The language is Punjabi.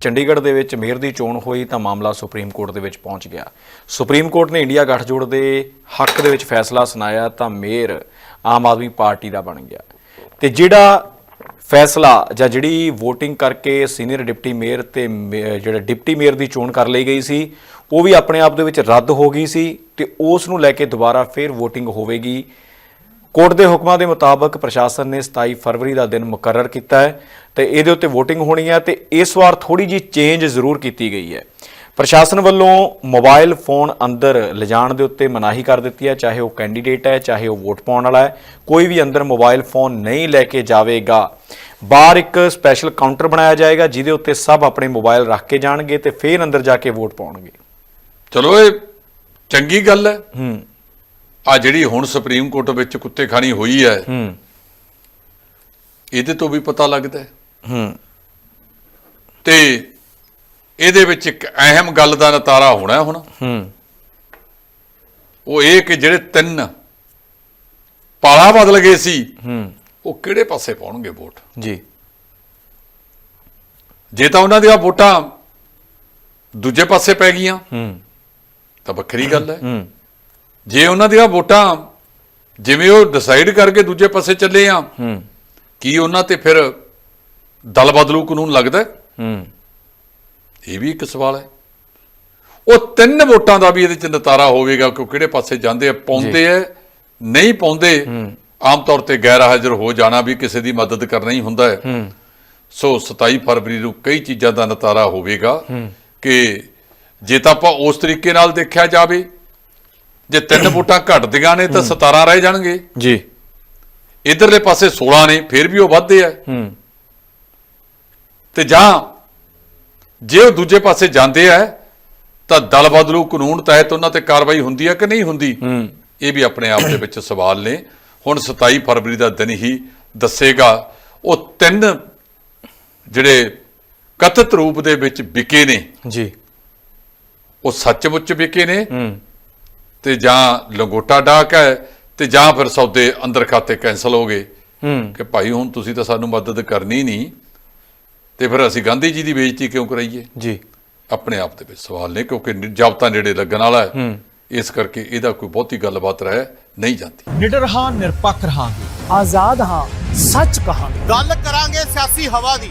ਚੰਡੀਗੜ੍ਹ ਦੇ ਵਿੱਚ ਮੇਅਰ ਦੀ ਚੋਣ ਹੋਈ ਤਾਂ ਮਾਮਲਾ ਸੁਪਰੀਮ ਕੋਰਟ ਦੇ ਵਿੱਚ ਪਹੁੰਚ ਗਿਆ। ਸੁਪਰੀਮ ਕੋਰਟ ਨੇ ਇੰਡੀਆ ਗੱਠਜੋੜ ਦੇ ਹੱਕ ਦੇ ਵਿੱਚ ਫੈਸਲਾ ਸੁਣਾਇਆ ਤਾਂ ਮੇਅਰ ਆਮ ਆਦਮੀ ਪਾਰਟੀ ਦਾ ਬਣ ਗਿਆ। ਤੇ ਜਿਹੜਾ ਫੈਸਲਾ ਜਾਂ ਜਿਹੜੀ VOTING ਕਰਕੇ ਸੀਨੀਅਰ ਡਿਪਟੀ ਮੇਅਰ ਤੇ ਮੇ- ਜਿਹੜਾ ਡਿਪਟੀ ਮੇਅਰ ਦੀ ਚੋਣ ਕਰ ਲਈ ਗਈ ਸੀ, ਉਹ ਵੀ ਆਪਣੇ ਆਪ ਦੇ ਵਿੱਚ ਰੱਦ ਹੋ ਗਈ ਸੀ ਤੇ ਉਸ ਨੂੰ ਲੈ ਕੇ ਦੁਬਾਰਾ ਫਿਰ VOTING ਹੋਵੇਗੀ। ਕੋਰਟ ਦੇ ਹੁਕਮਾਂ ਦੇ ਮੁਤਾਬਕ ਪ੍ਰਸ਼ਾਸਨ ਨੇ 27 ਫਰਵਰੀ ਦਾ ਦਿਨ ਮੁਕਰਰ ਕੀਤਾ ਹੈ ਤੇ ਇਹਦੇ ਉੱਤੇ VOTING ਹੋਣੀ ਹੈ ਤੇ ਇਸ ਵਾਰ ਥੋੜੀ ਜੀ ਚੇਂਜ ਜ਼ਰੂਰ ਕੀਤੀ ਗਈ ਹੈ। ਪ੍ਰਸ਼ਾਸਨ ਵੱਲੋਂ ਮੋਬਾਈਲ ਫੋਨ ਅੰਦਰ ਲਿਜਾਣ ਦੇ ਉੱਤੇ ਮਨਾਹੀ ਕਰ ਦਿੱਤੀ ਹੈ ਚਾਹੇ ਉਹ ਕੈਂਡੀਡੇਟ ਹੈ ਚਾਹੇ ਉਹ ਵੋਟ ਪਾਉਣ ਵਾਲਾ ਹੈ ਕੋਈ ਵੀ ਅੰਦਰ ਮੋਬਾਈਲ ਫੋਨ ਨਹੀਂ ਲੈ ਕੇ ਜਾਵੇਗਾ। ਬਾਹਰ ਇੱਕ ਸਪੈਸ਼ਲ ਕਾਊਂਟਰ ਬਣਾਇਆ ਜਾਏਗਾ ਜਿਹਦੇ ਉੱਤੇ ਸਭ ਆਪਣੇ ਮੋਬਾਈਲ ਰੱਖ ਕੇ ਜਾਣਗੇ ਤੇ ਫਿਰ ਅੰਦਰ ਜਾ ਕੇ ਵੋਟ ਪਾਉਣਗੇ। ਚਲੋ ਇਹ ਚੰਗੀ ਗੱਲ ਹੈ। ਹੂੰ। ਆ ਜਿਹੜੀ ਹੁਣ ਸੁਪਰੀਮ ਕੋਰਟ ਵਿੱਚ ਕੁੱਤੇ ਖਾਣੀ ਹੋਈ ਹੈ ਹੂੰ। ਇਹਦੇ ਤੋਂ ਵੀ ਪਤਾ ਲੱਗਦਾ ਹੈ। ਹੂੰ। ਤੇ ਇਹਦੇ ਵਿੱਚ ਇੱਕ ਅਹਿਮ ਗੱਲ ਦਾ ਨਤਾਰਾ ਹੋਣਾ ਹੁਣ। ਹੂੰ। ਉਹ ਇਹ ਕਿ ਜਿਹੜੇ ਤਿੰਨ ਪਾਲਾ ਬਦਲ ਗਏ ਸੀ ਹੂੰ। ਉਹ ਕਿਹੜੇ ਪਾਸੇ ਪਾਉਣਗੇ ਵੋਟ? ਜੀ। ਜੇ ਤਾਂ ਉਹਨਾਂ ਦੀਆਂ ਵੋਟਾਂ ਦੂਜੇ ਪਾਸੇ ਪੈ ਗਈਆਂ ਹੂੰ। ਤਾਂ ਵੱਖਰੀ ਗੱਲ ਹੈ। ਹੂੰ। ਜੇ ਉਹਨਾਂ ਦੀਆਂ ਵੋਟਾਂ ਜਿਵੇਂ ਉਹ ਡਿਸਾਈਡ ਕਰਕੇ ਦੂਜੇ ਪਾਸੇ ਚੱਲੇ ਆ ਹੂੰ। ਕੀ ਉਹਨਾਂ ਤੇ ਫਿਰ ਦਲ ਬਦਲੂ ਕਾਨੂੰਨ ਲੱਗਦਾ? ਹੈ? ਇਹ ਵੀ ਇੱਕ ਸਵਾਲ ਹੈ। ਉਹ ਤਿੰਨ ਵੋਟਾਂ ਦਾ ਵੀ ਇਹਦੇ ਚ ਨਤਾਰਾ ਹੋਵੇਗਾ ਕਿ ਉਹ ਕਿਹੜੇ ਪਾਸੇ ਜਾਂਦੇ ਆ ਪਾਉਂਦੇ ਆ ਨਹੀਂ ਪਾਉਂਦੇ ਆਮ ਤੌਰ ਤੇ ਗੈਰ ਹਾਜ਼ਰ ਹੋ ਜਾਣਾ ਵੀ ਕਿਸੇ ਦੀ ਮਦਦ ਕਰਨਾ ਹੀ ਹੁੰਦਾ ਹੂੰ। ਸੋ 27 ਫਰਵਰੀ ਨੂੰ ਕਈ ਚੀਜ਼ਾਂ ਦਾ ਨਤਾਰਾ ਹੋਵੇਗਾ ਕਿ ਜੇ ਤਾਂ ਆਪਾਂ ਉਸ ਤਰੀਕੇ ਨਾਲ ਦੇਖਿਆ ਜਾਵੇ ਜੇ ਤਿੰਨ ਵੋਟਾਂ ਘਟਦੀਆਂ ਨੇ ਤਾਂ 17 ਰਹਿ ਜਾਣਗੇ। ਜੀ। ਇਧਰਲੇ ਪਾਸੇ 16 ਨੇ ਫਿਰ ਵੀ ਉਹ ਵੱਧਦੇ ਆ। ਹੂੰ। ਤੇ ਜਾਂ ਜੇ ਉਹ ਦੂਜੇ ਪਾਸੇ ਜਾਂਦੇ ਆ ਤਾਂ ਦਲ ਬਦਲੂ ਕਾਨੂੰਨ ਤਹਿਤ ਉਹਨਾਂ ਤੇ ਕਾਰਵਾਈ ਹੁੰਦੀ ਹੈ ਕਿ ਨਹੀਂ ਹੁੰਦੀ? ਹੂੰ। ਇਹ ਵੀ ਆਪਣੇ ਆਪ ਦੇ ਵਿੱਚ ਸਵਾਲ ਨੇ। ਹੁਣ 27 ਫਰਵਰੀ ਦਾ ਦਿਨ ਹੀ ਦੱਸੇਗਾ ਉਹ ਤਿੰਨ ਜਿਹੜੇ ਕਥਿਤ ਰੂਪ ਦੇ ਵਿੱਚ ਵਿਕੇ ਨੇ। ਜੀ। ਉਹ ਸੱਚਮੁੱਚ ਵਿਕੇ ਨੇ। ਹੂੰ। ਤੇ ਜਾਂ ਲੰਗੋਟਾ ਡਾਕ ਹੈ ਤੇ ਜਾਂ ਫਿਰ ਸੌਦੇ ਅੰਦਰ ਖਾਤੇ ਕੈਨਸਲ ਹੋ ਗਏ। ਹੂੰ। ਕਿ ਭਾਈ ਹੁਣ ਤੁਸੀਂ ਤਾਂ ਸਾਨੂੰ ਮਦਦ ਕਰਨੀ ਨਹੀਂ ਤੇ ਫਿਰ ਅਸੀਂ ਗਾਂਧੀ ਜੀ ਦੀ ਬੇਇੱਜ਼ਤੀ ਕਿਉਂ ਕਰਾਈਏ? ਜੀ। ਆਪਣੇ ਆਪ ਦੇ ਵਿੱਚ ਸਵਾਲ ਨੇ ਕਿਉਂਕਿ ਜਾਬਤਾ ਨੇੜੇ ਲੱਗਣ ਵਾਲਾ ਹੈ। ਇਸ ਕਰਕੇ ਇਹਦਾ ਕੋਈ ਬਹੁਤੀ ਗੱਲਬਾਤ ਰਹਿ ਨਹੀਂ ਜਾਂਦੀ। ਨਿਡਰ ਹਾਂ ਨਿਰਪੱਖ ਰਹਾਂਗੇ। ਆਜ਼ਾਦ ਹਾਂ ਸੱਚ ਕਹਾਂਗੇ। ਗੱਲ ਕਰਾਂਗੇ ਸਿਆਸੀ ਹਵਾ ਦੀ।